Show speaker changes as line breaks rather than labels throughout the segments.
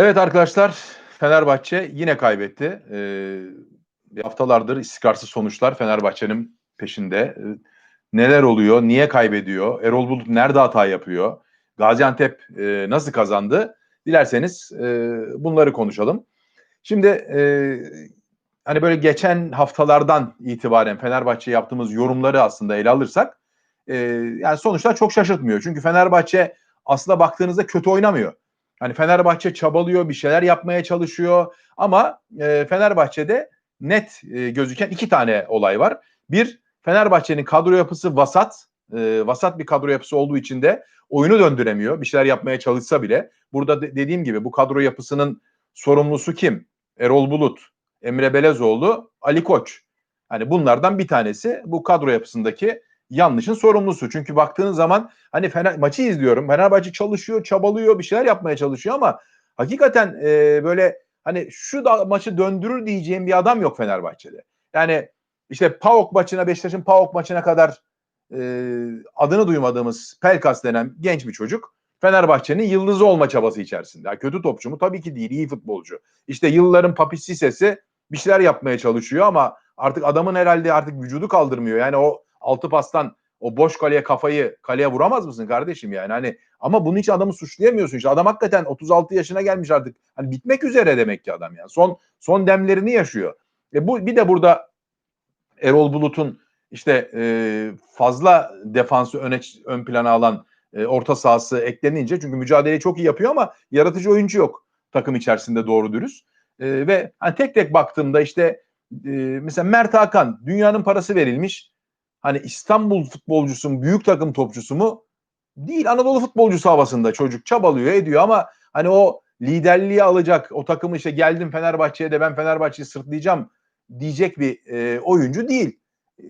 Evet arkadaşlar Fenerbahçe yine kaybetti. Ee, haftalardır istikrarsız sonuçlar Fenerbahçe'nin peşinde. Ee, neler oluyor? Niye kaybediyor? Erol Bulut nerede hata yapıyor? Gaziantep e, nasıl kazandı? Dilerseniz e, bunları konuşalım. Şimdi e, hani böyle geçen haftalardan itibaren Fenerbahçe yaptığımız yorumları aslında ele alırsak e, yani sonuçlar çok şaşırtmıyor. Çünkü Fenerbahçe aslında baktığınızda kötü oynamıyor. Hani Fenerbahçe çabalıyor, bir şeyler yapmaya çalışıyor ama e, Fenerbahçe'de net e, gözüken iki tane olay var. Bir, Fenerbahçe'nin kadro yapısı vasat, e, vasat bir kadro yapısı olduğu için de oyunu döndüremiyor. Bir şeyler yapmaya çalışsa bile. Burada de, dediğim gibi bu kadro yapısının sorumlusu kim? Erol Bulut, Emre Belezoğlu, Ali Koç. Hani bunlardan bir tanesi bu kadro yapısındaki yanlışın sorumlusu. Çünkü baktığın zaman hani Fener, maçı izliyorum. Fenerbahçe çalışıyor, çabalıyor, bir şeyler yapmaya çalışıyor ama hakikaten e, böyle hani şu da maçı döndürür diyeceğim bir adam yok Fenerbahçe'de. Yani işte PAOK maçına, Beşiktaş'ın PAOK maçına kadar e, adını duymadığımız Pelkas denen genç bir çocuk Fenerbahçe'nin yıldızı olma çabası içerisinde. Yani kötü topçu mu? Tabii ki değil. iyi futbolcu. İşte yılların Papi Sisesi bir şeyler yapmaya çalışıyor ama artık adamın herhalde artık vücudu kaldırmıyor. Yani o altı pastan o boş kaleye kafayı kaleye vuramaz mısın kardeşim yani? Hani ama bunun için adamı suçlayamıyorsun işte. Adam hakikaten 36 yaşına gelmiş artık. Hani bitmek üzere demek ki adam yani son son demlerini yaşıyor. E bu bir de burada Erol Bulut'un işte e, fazla defansı öne ön plana alan e, orta sahası eklenince çünkü mücadeleyi çok iyi yapıyor ama yaratıcı oyuncu yok takım içerisinde doğru dürüst. E, ve hani tek tek baktığımda işte e, mesela Mert Hakan dünyanın parası verilmiş hani İstanbul futbolcusu mu, büyük takım topçusu mu? Değil. Anadolu futbolcusu havasında çocuk çabalıyor, ediyor ama hani o liderliği alacak, o takımı işte geldim Fenerbahçe'ye de ben Fenerbahçe'yi sırtlayacağım diyecek bir e, oyuncu değil. E,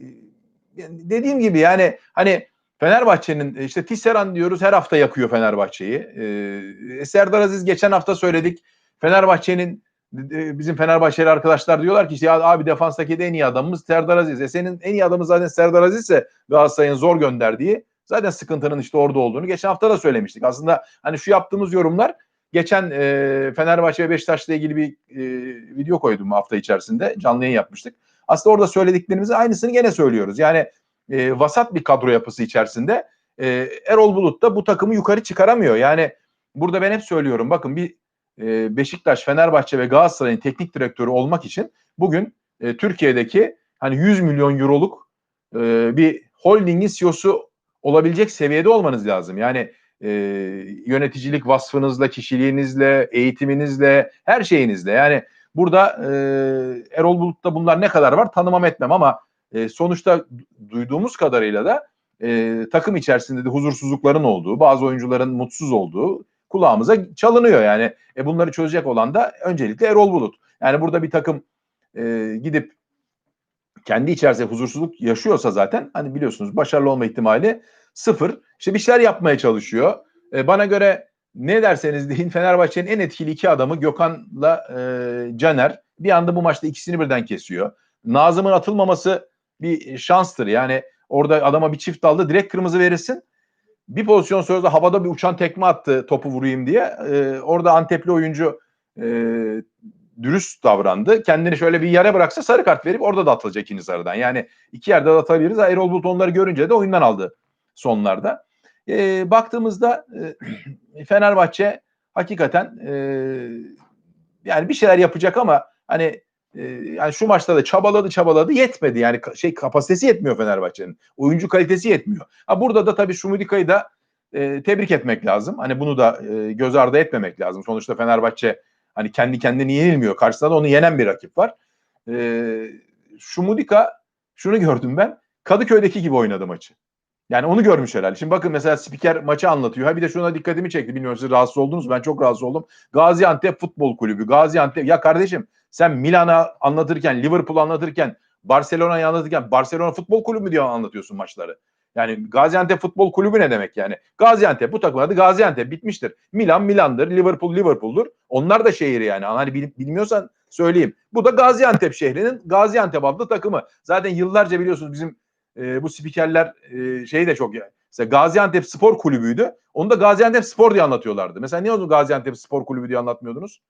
dediğim gibi yani hani Fenerbahçe'nin e, işte Tisseran diyoruz her hafta yakıyor Fenerbahçe'yi. E, Serdar Aziz geçen hafta söyledik. Fenerbahçe'nin bizim Fenerbahçeli arkadaşlar diyorlar ki işte abi defanstaki de en iyi adamımız Serdar Aziz. E senin en iyi adamın zaten Serdar Aziz ise Galatasaray'ın zor gönderdiği zaten sıkıntının işte orada olduğunu geçen hafta da söylemiştik. Aslında hani şu yaptığımız yorumlar geçen e, Fenerbahçe ve Beşiktaş'la ilgili bir e, video koydum hafta içerisinde. Canlı yayın yapmıştık. Aslında orada söylediklerimizi aynısını gene söylüyoruz. Yani e, vasat bir kadro yapısı içerisinde e, Erol Bulut da bu takımı yukarı çıkaramıyor. Yani burada ben hep söylüyorum bakın bir e, Beşiktaş, Fenerbahçe ve Galatasaray'ın teknik direktörü olmak için bugün e, Türkiye'deki hani 100 milyon euroluk e, bir holdingin CEO'su olabilecek seviyede olmanız lazım. Yani e, yöneticilik vasfınızla, kişiliğinizle, eğitiminizle, her şeyinizle. Yani burada e, Erol Bulut'ta bunlar ne kadar var tanımam etmem ama e, sonuçta duyduğumuz kadarıyla da e, takım içerisinde de huzursuzlukların olduğu, bazı oyuncuların mutsuz olduğu, kulağımıza çalınıyor yani. E bunları çözecek olan da öncelikle Erol Bulut. Yani burada bir takım e, gidip kendi içerisinde huzursuzluk yaşıyorsa zaten hani biliyorsunuz başarılı olma ihtimali sıfır. İşte bir şeyler yapmaya çalışıyor. E, bana göre ne derseniz deyin Fenerbahçe'nin en etkili iki adamı Gökhan'la e, Caner. Bir anda bu maçta ikisini birden kesiyor. Nazım'ın atılmaması bir şanstır. Yani orada adama bir çift daldı direkt kırmızı verirsin bir pozisyon sonra havada bir uçan tekme attı topu vurayım diye. E, orada Antepli oyuncu e, dürüst davrandı. Kendini şöyle bir yere bıraksa sarı kart verip orada da atılacak ikinci sarıdan. Yani iki yerde de atabiliriz. Erol Bulut onları görünce de oyundan aldı sonlarda. E, baktığımızda e, Fenerbahçe hakikaten e, yani bir şeyler yapacak ama hani e, yani şu maçta da çabaladı çabaladı yetmedi. Yani şey kapasitesi yetmiyor Fenerbahçe'nin. Oyuncu kalitesi yetmiyor. Ha burada da tabii Şumudika'yı da e, tebrik etmek lazım. Hani bunu da e, göz ardı etmemek lazım. Sonuçta Fenerbahçe hani kendi kendini yenilmiyor. Karşısında da onu yenen bir rakip var. E, Şumudika şunu gördüm ben. Kadıköy'deki gibi oynadı maçı. Yani onu görmüş herhalde. Şimdi bakın mesela spiker maçı anlatıyor. Ha bir de şuna dikkatimi çekti. Bilmiyorum siz rahatsız oldunuz? Ben çok rahatsız oldum. Gaziantep Futbol Kulübü. Gaziantep. Ya kardeşim sen Milan'a anlatırken, Liverpool anlatırken, Barcelona'yı anlatırken Barcelona Futbol Kulübü diye anlatıyorsun maçları. Yani Gaziantep Futbol Kulübü ne demek yani? Gaziantep bu takım adı Gaziantep bitmiştir. Milan Milan'dır, Liverpool Liverpool'dur. Onlar da şehri yani. Hani bilmiyorsan söyleyeyim. Bu da Gaziantep şehrinin Gaziantep adlı takımı. Zaten yıllarca biliyorsunuz bizim e, bu spikerler e, şey de çok yani. Mesela Gaziantep Spor Kulübü'ydü. Onu da Gaziantep Spor diye anlatıyorlardı. Mesela niye onu Gaziantep Spor Kulübü diye anlatmıyordunuz?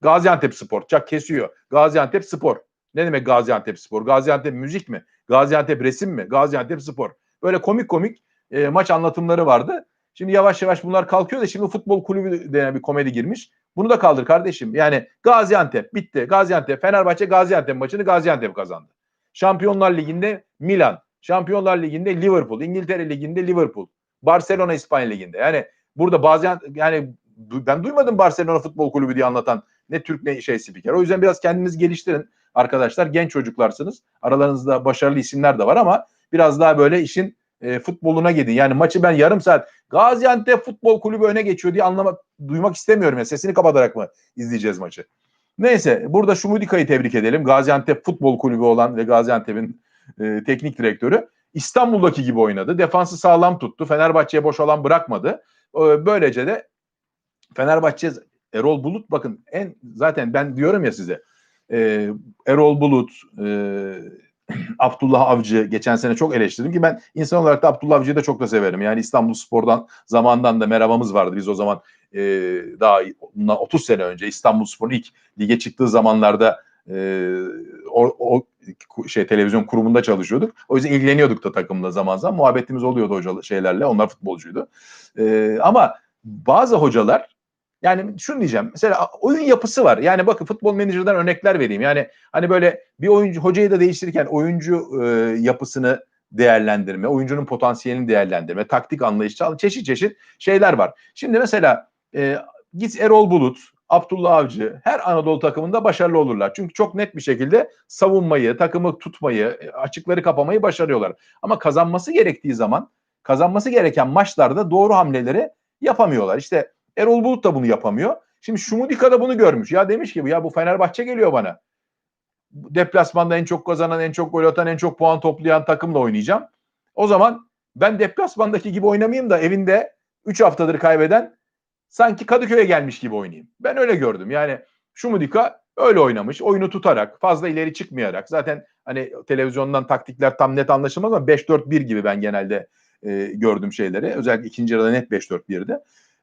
Gaziantep Spor. Çak kesiyor. Gaziantep Spor. Ne demek Gaziantep Spor? Gaziantep müzik mi? Gaziantep resim mi? Gaziantep Spor. Böyle komik komik e, maç anlatımları vardı. Şimdi yavaş yavaş bunlar kalkıyor da şimdi futbol kulübü denen bir komedi girmiş. Bunu da kaldır kardeşim. Yani Gaziantep bitti. Gaziantep, Fenerbahçe Gaziantep maçını Gaziantep kazandı. Şampiyonlar Ligi'nde Milan. Şampiyonlar Ligi'nde Liverpool. İngiltere Ligi'nde Liverpool. Barcelona İspanya Ligi'nde. Yani burada bazen yani ben duymadım Barcelona Futbol Kulübü diye anlatan ne Türk ne şey spiker. O yüzden biraz kendinizi geliştirin arkadaşlar. Genç çocuklarsınız. Aralarınızda başarılı isimler de var ama biraz daha böyle işin e, futboluna gidin. Yani maçı ben yarım saat Gaziantep Futbol Kulübü öne geçiyor diye anlamak duymak istemiyorum. Yani sesini kapatarak mı izleyeceğiz maçı? Neyse burada Şumudika'yı tebrik edelim. Gaziantep Futbol Kulübü olan ve Gaziantep'in e, teknik direktörü İstanbul'daki gibi oynadı. Defansı sağlam tuttu. Fenerbahçe'ye boş alan bırakmadı. E, böylece de Fenerbahçe Erol Bulut bakın en zaten ben diyorum ya size e, Erol Bulut e, Abdullah Avcı geçen sene çok eleştirdim ki ben insan olarak da Abdullah Avcı'yı da çok da severim. Yani İstanbul Spor'dan zamandan da merhabamız vardı. Biz o zaman e, daha 30 sene önce İstanbul Spor'un ilk lige çıktığı zamanlarda e, o, o şey televizyon kurumunda çalışıyorduk. O yüzden ilgileniyorduk da takımla zaman zaman. Muhabbetimiz oluyordu hoca şeylerle. Onlar futbolcuydu. E, ama bazı hocalar yani şunu diyeceğim. Mesela oyun yapısı var. Yani bakın futbol menajerden örnekler vereyim. Yani hani böyle bir oyuncu hocayı da değiştirirken oyuncu e, yapısını değerlendirme, oyuncunun potansiyelini değerlendirme, taktik anlayışı çeşit çeşit şeyler var. Şimdi mesela e, git Erol Bulut, Abdullah Avcı her Anadolu takımında başarılı olurlar. Çünkü çok net bir şekilde savunmayı, takımı tutmayı, e, açıkları kapamayı başarıyorlar. Ama kazanması gerektiği zaman, kazanması gereken maçlarda doğru hamleleri yapamıyorlar. İşte Erol Bulut da bunu yapamıyor. Şimdi Şumudika da bunu görmüş. Ya demiş ki ya bu Fenerbahçe geliyor bana. Deplasmanda en çok kazanan, en çok gol atan, en çok puan toplayan takımla oynayacağım. O zaman ben deplasmandaki gibi oynamayayım da evinde 3 haftadır kaybeden sanki Kadıköy'e gelmiş gibi oynayayım. Ben öyle gördüm. Yani Şumudika öyle oynamış. Oyunu tutarak, fazla ileri çıkmayarak. Zaten hani televizyondan taktikler tam net anlaşılmaz ama 5-4-1 gibi ben genelde e, gördüm şeyleri. Özellikle ikinci yarıda net 5-4-1'di.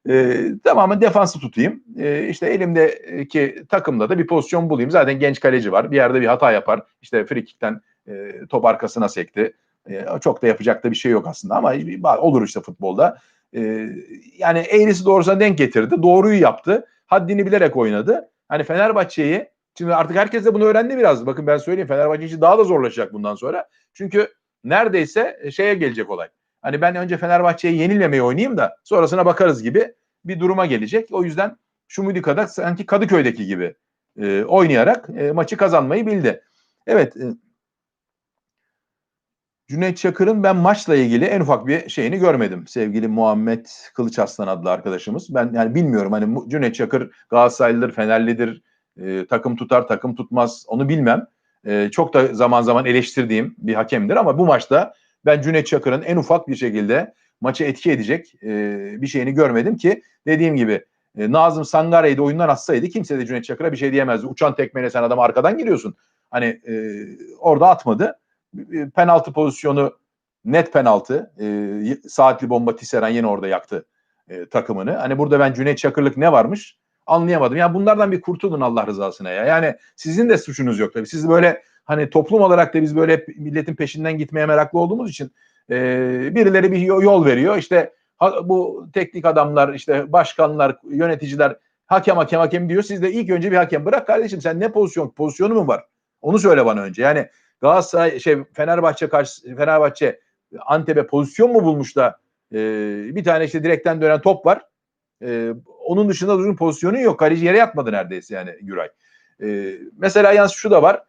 E, tamamen defansı tutayım. E, işte elimdeki takımda da bir pozisyon bulayım. Zaten genç kaleci var. Bir yerde bir hata yapar. İşte frikikten e, top arkasına sekti. E, çok da yapacak da bir şey yok aslında ama olur işte futbolda. E, yani eğrisi doğrusuna denk getirdi. Doğruyu yaptı. Haddini bilerek oynadı. Hani Fenerbahçe'yi şimdi artık herkes de bunu öğrendi biraz. Bakın ben söyleyeyim Fenerbahçe için daha da zorlaşacak bundan sonra. Çünkü neredeyse şeye gelecek olay. Hani ben önce Fenerbahçe'ye yenilmemeyi oynayayım da sonrasına bakarız gibi bir duruma gelecek. O yüzden Şumudika'da sanki Kadıköy'deki gibi e, oynayarak e, maçı kazanmayı bildi. Evet. E, Cüneyt Çakır'ın ben maçla ilgili en ufak bir şeyini görmedim. Sevgili Muhammed Kılıç Aslan adlı arkadaşımız. Ben yani bilmiyorum hani Cüneyt Çakır Galatasaraylıdır, Fenerlidir, e, takım tutar, takım tutmaz onu bilmem. E, çok da zaman zaman eleştirdiğim bir hakemdir ama bu maçta ben Cüneyt Çakır'ın en ufak bir şekilde maçı etki edecek e, bir şeyini görmedim ki dediğim gibi e, Nazım Sangare'yi de oyundan atsaydı kimse de Cüneyt Çakır'a bir şey diyemezdi. Uçan tekmeyle sen adam arkadan giriyorsun. Hani e, orada atmadı. E, penaltı pozisyonu net penaltı. E, saatli bomba Tisserand yine orada yaktı e, takımını. Hani burada ben Cüneyt Çakır'lık ne varmış anlayamadım. Yani bunlardan bir kurtulun Allah rızasına ya. Yani sizin de suçunuz yok tabii. Siz böyle hani toplum olarak da biz böyle milletin peşinden gitmeye meraklı olduğumuz için e, birileri bir yol veriyor. İşte ha, bu teknik adamlar, işte başkanlar, yöneticiler hakem hakem hakem diyor. Siz de ilk önce bir hakem bırak kardeşim sen ne pozisyon pozisyonu mu var? Onu söyle bana önce. Yani Galatasaray şey Fenerbahçe karşı Fenerbahçe Antep'e pozisyon mu bulmuş da e, bir tane işte direkten dönen top var. E, onun dışında uzun pozisyonu yok. Kaleci yere yatmadı neredeyse yani Güray. E, mesela yalnız şu da var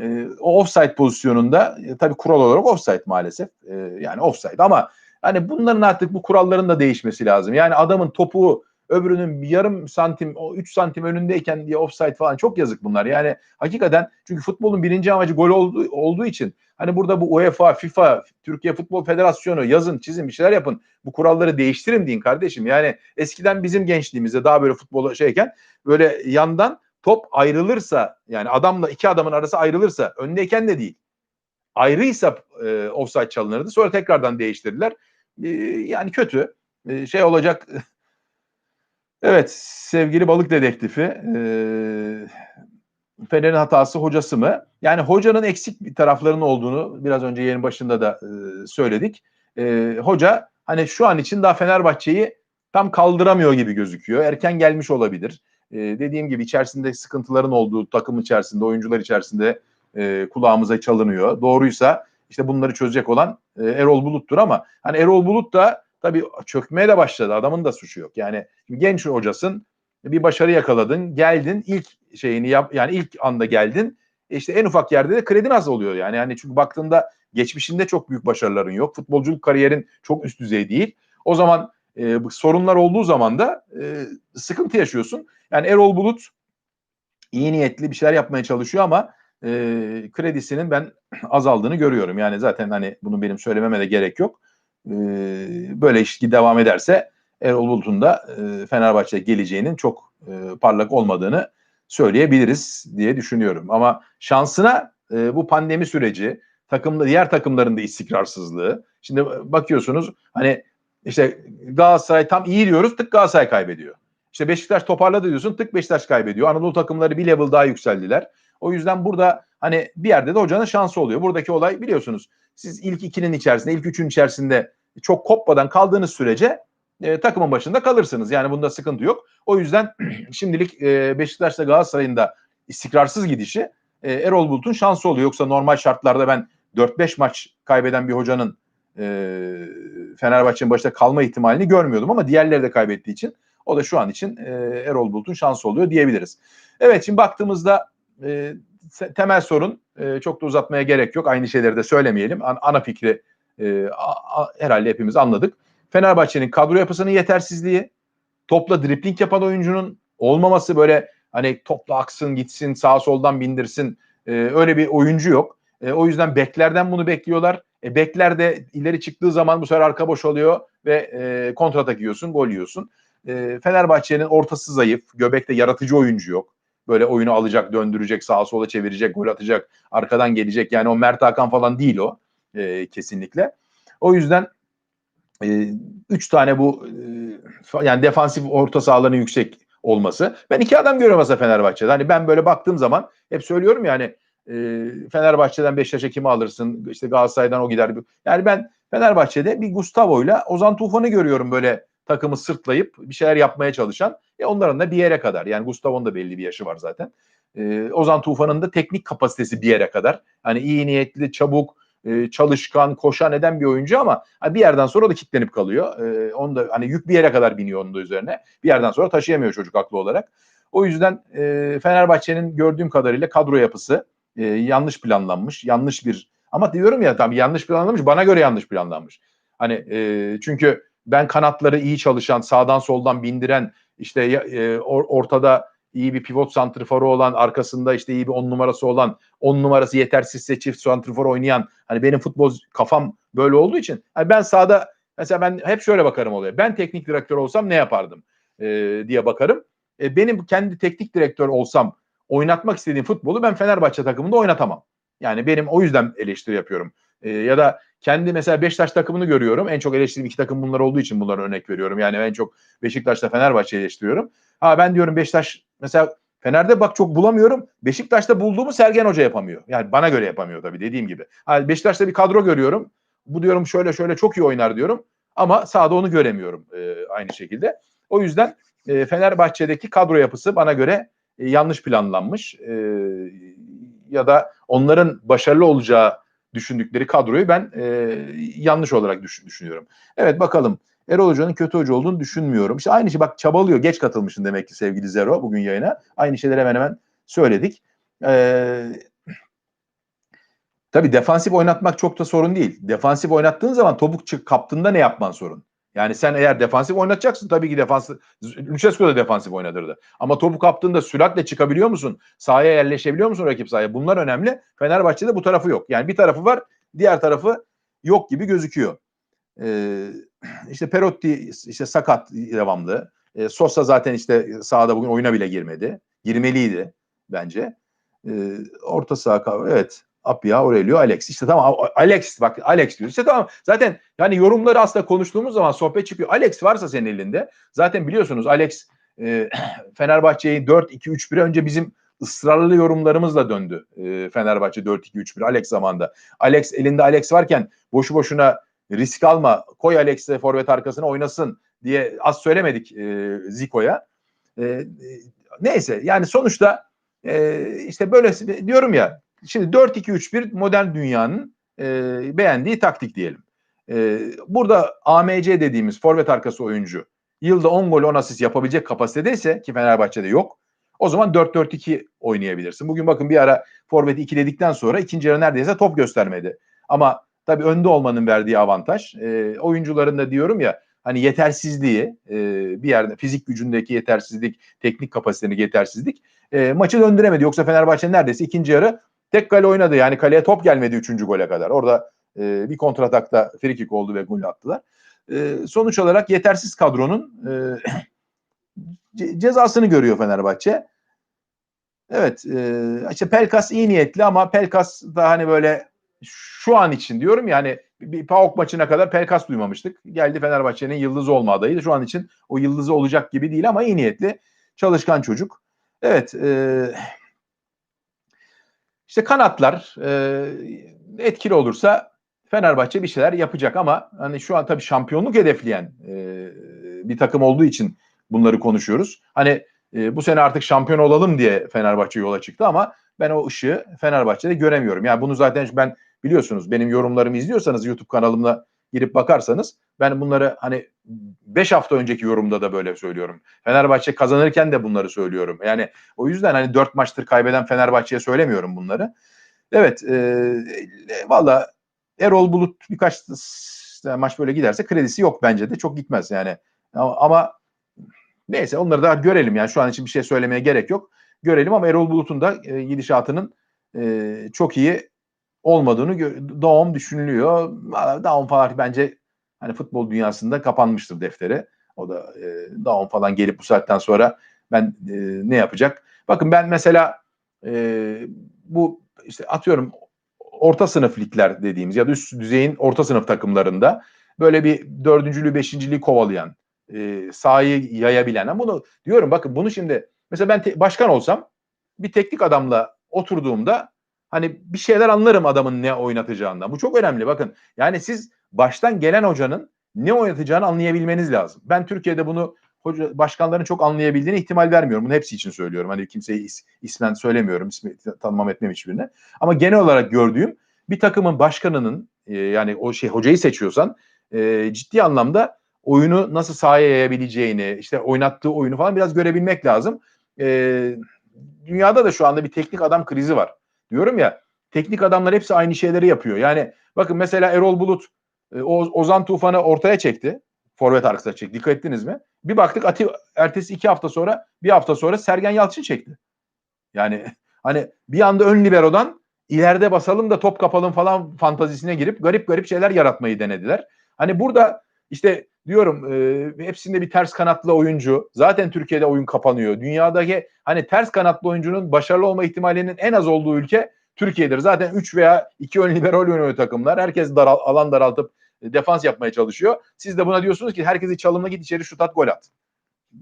e, o offside pozisyonunda e, tabii kural olarak offside maalesef. E, yani offside ama hani bunların artık bu kuralların da değişmesi lazım. Yani adamın topu öbürünün yarım santim, o 3 santim önündeyken diye offside falan çok yazık bunlar. Yani hakikaten çünkü futbolun birinci amacı gol olduğu, olduğu için hani burada bu UEFA, FIFA, Türkiye Futbol Federasyonu yazın, çizin bir şeyler yapın. Bu kuralları değiştirin deyin kardeşim. Yani eskiden bizim gençliğimizde daha böyle futbol şeyken böyle yandan top ayrılırsa yani adamla iki adamın arası ayrılırsa öndeyken de değil. Ayrıysa e, offside çalınırdı. Sonra tekrardan değiştirdiler. e, yani kötü. E, şey olacak Evet sevgili balık dedektifi e, Fener'in hatası hocası mı? Yani hocanın eksik bir taraflarının olduğunu biraz önce yayın başında da e, söyledik. E, hoca hani şu an için daha Fenerbahçe'yi tam kaldıramıyor gibi gözüküyor. Erken gelmiş olabilir. E, dediğim gibi içerisinde sıkıntıların olduğu takım içerisinde, oyuncular içerisinde e, kulağımıza çalınıyor. Doğruysa işte bunları çözecek olan e, Erol Bulut'tur ama hani Erol Bulut da tabii çökmeye de başladı. Adamın da suçu yok. Yani genç hocasın bir başarı yakaladın, geldin ilk şeyini yap yani ilk anda geldin. İşte en ufak yerde de kredin az oluyor yani. Yani çünkü baktığında geçmişinde çok büyük başarıların yok. Futbolculuk kariyerin çok üst düzey değil. O zaman e, sorunlar olduğu zaman da e, sıkıntı yaşıyorsun. Yani Erol Bulut iyi niyetli bir şeyler yapmaya çalışıyor ama e, kredisinin ben azaldığını görüyorum. Yani zaten hani bunu benim söylememe de gerek yok. E, böyle ilişki devam ederse Erol Bulut'un da e, Fenerbahçe'ye geleceğinin çok e, parlak olmadığını söyleyebiliriz diye düşünüyorum. Ama şansına e, bu pandemi süreci, takımda diğer takımların da istikrarsızlığı. Şimdi bakıyorsunuz hani işte Galatasaray tam iyi diyoruz tık Galatasaray kaybediyor. İşte Beşiktaş toparladı diyorsun tık Beşiktaş kaybediyor. Anadolu takımları bir level daha yükseldiler. O yüzden burada hani bir yerde de hocanın şansı oluyor. Buradaki olay biliyorsunuz siz ilk ikinin içerisinde, ilk üçün içerisinde çok kopmadan kaldığınız sürece e, takımın başında kalırsınız. Yani bunda sıkıntı yok. O yüzden şimdilik e, Beşiktaş'ta Galatasaray'ın da istikrarsız gidişi e, Erol Bulut'un şansı oluyor. Yoksa normal şartlarda ben 4-5 maç kaybeden bir hocanın e, Fenerbahçe'nin başında kalma ihtimalini görmüyordum ama diğerleri de kaybettiği için o da şu an için e, Erol Bulut'un şansı oluyor diyebiliriz. Evet şimdi baktığımızda e, temel sorun e, çok da uzatmaya gerek yok. Aynı şeyleri de söylemeyelim. An, ana fikri e, a, a, herhalde hepimiz anladık. Fenerbahçe'nin kadro yapısının yetersizliği, topla dripling yapan oyuncunun olmaması böyle hani topla aksın gitsin sağa soldan bindirsin e, öyle bir oyuncu yok. E, o yüzden beklerden bunu bekliyorlar. E, bekler de ileri çıktığı zaman bu sefer arka boş oluyor ve e, kontratak yiyorsun, gol yiyorsun. E, Fenerbahçe'nin ortası zayıf, göbekte yaratıcı oyuncu yok. Böyle oyunu alacak, döndürecek, sağa sola çevirecek, gol atacak, arkadan gelecek. Yani o Mert Hakan falan değil o e, kesinlikle. O yüzden e, üç tane bu e, yani defansif orta sahaların yüksek olması. Ben iki adam görüyorum aslında Fenerbahçe'de. Hani ben böyle baktığım zaman hep söylüyorum yani e, Fenerbahçe'den Beşiktaş'a kimi alırsın? İşte Galatasaray'dan o gider. Yani ben Fenerbahçe'de bir Gustavo'yla Ozan Tufan'ı görüyorum böyle takımı sırtlayıp bir şeyler yapmaya çalışan. E onların da bir yere kadar. Yani Gustavo'nun da belli bir yaşı var zaten. E, Ozan Tufan'ın da teknik kapasitesi bir yere kadar. Hani iyi niyetli, çabuk, e, çalışkan, koşan eden bir oyuncu ama hani bir yerden sonra da kilitlenip kalıyor. E, onu da hani yük bir yere kadar biniyor onun da üzerine. Bir yerden sonra taşıyamıyor çocuk haklı olarak. O yüzden e, Fenerbahçe'nin gördüğüm kadarıyla kadro yapısı e, yanlış planlanmış. Yanlış bir ama diyorum ya tam yanlış planlanmış. Bana göre yanlış planlanmış. Hani e, çünkü ben kanatları iyi çalışan, sağdan soldan bindiren, işte e, ortada iyi bir pivot santriforu olan, arkasında işte iyi bir on numarası olan, on numarası yetersizse çift santrifor oynayan, hani benim futbol kafam böyle olduğu için hani ben sahada mesela ben hep şöyle bakarım oluyor. Ben teknik direktör olsam ne yapardım e, diye bakarım. E, benim kendi teknik direktör olsam oynatmak istediğim futbolu ben Fenerbahçe takımında oynatamam. Yani benim o yüzden eleştiri yapıyorum. E, ya da kendi mesela Beşiktaş takımını görüyorum. En çok eleştirdiğim iki takım bunlar olduğu için bunlara örnek veriyorum. Yani en çok Beşiktaş'ta Fenerbahçe'yi eleştiriyorum. Ha ben diyorum Beşiktaş mesela Fener'de bak çok bulamıyorum. Beşiktaş'ta bulduğumu Sergen Hoca yapamıyor. Yani bana göre yapamıyor tabii dediğim gibi. Ha, Beşiktaş'ta bir kadro görüyorum. Bu diyorum şöyle şöyle çok iyi oynar diyorum. Ama sahada onu göremiyorum e, aynı şekilde. O yüzden e, Fenerbahçe'deki kadro yapısı bana göre e, yanlış planlanmış. E, ya da onların başarılı olacağı düşündükleri kadroyu ben e, yanlış olarak düşün, düşünüyorum. Evet bakalım. Erol Hoca'nın kötü hoca olduğunu düşünmüyorum. İşte aynı şey bak çabalıyor. Geç katılmışsın demek ki sevgili Zero bugün yayına. Aynı şeyleri hemen hemen söyledik. Ee, tabii defansif oynatmak çok da sorun değil. Defansif oynattığın zaman topuk çık kaptığında ne yapman sorun. Yani sen eğer defansif oynatacaksın tabii ki defansif. Lucescu da defansif oynatırdı. Ama topu kaptığında süratle çıkabiliyor musun? Sahaya yerleşebiliyor musun rakip sahaya? Bunlar önemli. Fenerbahçe'de bu tarafı yok. Yani bir tarafı var, diğer tarafı yok gibi gözüküyor. Ee, işte Perotti işte sakat devamlı. Ee, Sosa zaten işte sahada bugün oyuna bile girmedi. Girmeliydi bence. Ee, orta saha evet. Apia, Aurelio, Alex. İşte tamam Alex bak Alex diyor. İşte tamam zaten yani yorumları aslında konuştuğumuz zaman sohbet çıkıyor. Alex varsa senin elinde zaten biliyorsunuz Alex e, Fenerbahçe'yi 4-2-3-1 önce bizim ısrarlı yorumlarımızla döndü e, Fenerbahçe 4-2-3-1 Alex zamanda. Alex elinde Alex varken boşu boşuna risk alma koy Alex'e forvet arkasına oynasın diye az söylemedik e, Zico'ya. E, e, neyse yani sonuçta e, işte böyle diyorum ya şimdi 4-2-3-1 modern dünyanın e, beğendiği taktik diyelim. E, burada AMC dediğimiz forvet arkası oyuncu yılda 10 gol 10 asist yapabilecek kapasitedeyse ki Fenerbahçe'de yok. O zaman 4-4-2 oynayabilirsin. Bugün bakın bir ara forveti 2 dedikten sonra ikinci yarı neredeyse top göstermedi. Ama tabii önde olmanın verdiği avantaj. E, oyuncuların da diyorum ya hani yetersizliği e, bir yerde fizik gücündeki yetersizlik, teknik kapasitedeki yetersizlik e, maçı döndüremedi. Yoksa Fenerbahçe neredeyse ikinci yarı tek kale oynadı. Yani kaleye top gelmedi üçüncü gole kadar. Orada e, bir kontratakta frikik oldu ve gol attılar. E, sonuç olarak yetersiz kadronun e, cezasını görüyor Fenerbahçe. Evet e, işte Pelkas iyi niyetli ama Pelkas da hani böyle şu an için diyorum yani bir PAOK maçına kadar Pelkas duymamıştık. Geldi Fenerbahçe'nin yıldızı olma adayı. Şu an için o yıldızı olacak gibi değil ama iyi niyetli çalışkan çocuk. Evet e, işte kanatlar e, etkili olursa Fenerbahçe bir şeyler yapacak ama hani şu an tabii şampiyonluk hedefleyen e, bir takım olduğu için bunları konuşuyoruz. Hani e, bu sene artık şampiyon olalım diye Fenerbahçe yola çıktı ama ben o ışığı Fenerbahçe'de göremiyorum. Yani bunu zaten ben biliyorsunuz benim yorumlarımı izliyorsanız YouTube kanalımda girip bakarsanız ben bunları hani 5 hafta önceki yorumda da böyle söylüyorum. Fenerbahçe kazanırken de bunları söylüyorum. Yani o yüzden hani 4 maçtır kaybeden Fenerbahçe'ye söylemiyorum bunları. Evet e, valla Erol Bulut birkaç maç böyle giderse kredisi yok bence de çok gitmez yani. Ama, ama neyse onları da görelim yani şu an için bir şey söylemeye gerek yok. Görelim ama Erol Bulut'un da e, gidişatının e, çok iyi olmadığını Daum düşünülüyor. Daum falan bence hani futbol dünyasında kapanmıştır defteri. O da e, Daum falan gelip bu saatten sonra ben e, ne yapacak? Bakın ben mesela e, bu işte atıyorum orta sınıf ligler dediğimiz ya da üst düzeyin orta sınıf takımlarında böyle bir dördüncülüğü, beşinciliği kovalayan, e, sahayı yayabilen. Bunu diyorum bakın bunu şimdi mesela ben te- başkan olsam bir teknik adamla oturduğumda hani bir şeyler anlarım adamın ne oynatacağından. Bu çok önemli bakın. Yani siz baştan gelen hocanın ne oynatacağını anlayabilmeniz lazım. Ben Türkiye'de bunu hoca, başkanların çok anlayabildiğine ihtimal vermiyorum. Bunu hepsi için söylüyorum. Hani kimseyi is, ismen söylemiyorum. İsmi tanımam etmem hiçbirine. Ama genel olarak gördüğüm bir takımın başkanının e, yani o şey hocayı seçiyorsan e, ciddi anlamda oyunu nasıl sahaya yayabileceğini, işte oynattığı oyunu falan biraz görebilmek lazım. E, dünyada da şu anda bir teknik adam krizi var. Diyorum ya teknik adamlar hepsi aynı şeyleri yapıyor. Yani bakın mesela Erol Bulut e, Ozan Tufan'ı ortaya çekti. Forvet arkasına çekti. Dikkat ettiniz mi? Bir baktık Ati ertesi iki hafta sonra bir hafta sonra Sergen Yalçın çekti. Yani hani bir anda ön liberodan ileride basalım da top kapalım falan fantazisine girip garip garip şeyler yaratmayı denediler. Hani burada işte diyorum e, hepsinde bir ters kanatlı oyuncu. Zaten Türkiye'de oyun kapanıyor. Dünyadaki hani ters kanatlı oyuncunun başarılı olma ihtimalinin en az olduğu ülke Türkiye'dir. Zaten 3 veya 2 ön liberal oynuyor takımlar. Herkes daral, alan daraltıp e, defans yapmaya çalışıyor. Siz de buna diyorsunuz ki herkesi çalımla git içeri şut at gol at.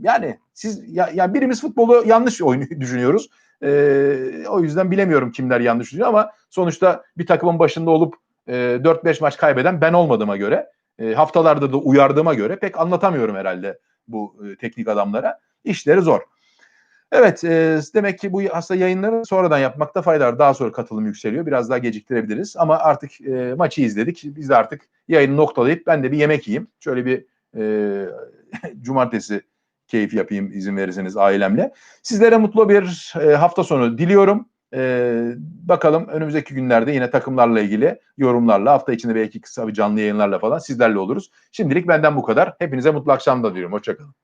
Yani siz ya, ya birimiz futbolu yanlış oyunu düşünüyoruz. Ee, o yüzden bilemiyorum kimler yanlış düşünüyor ama sonuçta bir takımın başında olup e, 4-5 maç kaybeden ben olmadığıma göre e, haftalarda da uyardığıma göre pek anlatamıyorum herhalde bu e, teknik adamlara. İşleri zor. Evet e, demek ki bu hasta yayınları sonradan yapmakta fayda var. Daha sonra katılım yükseliyor. Biraz daha geciktirebiliriz. Ama artık maçı izledik. Biz de artık yayını noktalayıp ben de bir yemek yiyeyim. Şöyle bir e, cumartesi keyif yapayım izin verirseniz ailemle. Sizlere mutlu bir hafta sonu diliyorum. E, bakalım önümüzdeki günlerde yine takımlarla ilgili yorumlarla hafta içinde belki kısa bir canlı yayınlarla falan sizlerle oluruz. Şimdilik benden bu kadar. Hepinize mutlu akşamlar diliyorum. Hoşçakalın.